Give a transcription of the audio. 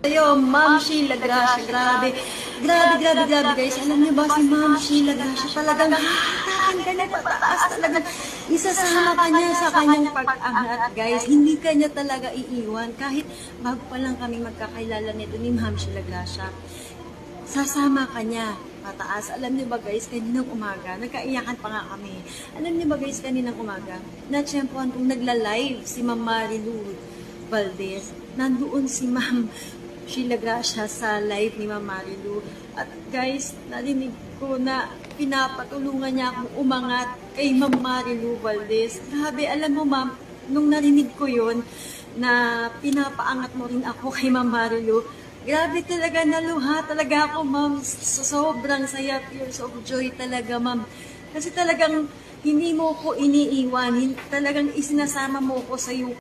Ayo, Ma'am Sheila Gracia, grabe. Grabe, grabe, grabe guys. Alam niyo ba si Ma'am Sheila Gracia talagang hahataan ka niya pataas talagang isasama ka niya sa kanyang pag-angat guys. Hindi ka niya talaga iiwan kahit bago pa lang kami magkakilala nito ni Ma'am Sheila Gracia. Sasama ka niya pataas. Alam niyo ba guys, kaninang umaga, nagkaiyakan pa nga kami. Alam niyo ba guys, kaninang umaga, natsyempohan kong nagla-live si Ma'am Marilu Valdez. Nandoon si Ma'am Sheila Gracia sa live ni Ma'am Marilu. At guys, narinig ko na pinapatulungan niya akong umangat kay Ma'am Marilu Valdez. Grabe, alam mo ma'am, nung narinig ko yon na pinapaangat mo rin ako kay Ma'am Marilu, grabe talaga naluha talaga ako ma'am. So, sobrang saya, tears of joy talaga ma'am. Kasi talagang hindi mo ko iniiwan, talagang isinasama mo ko sa iyo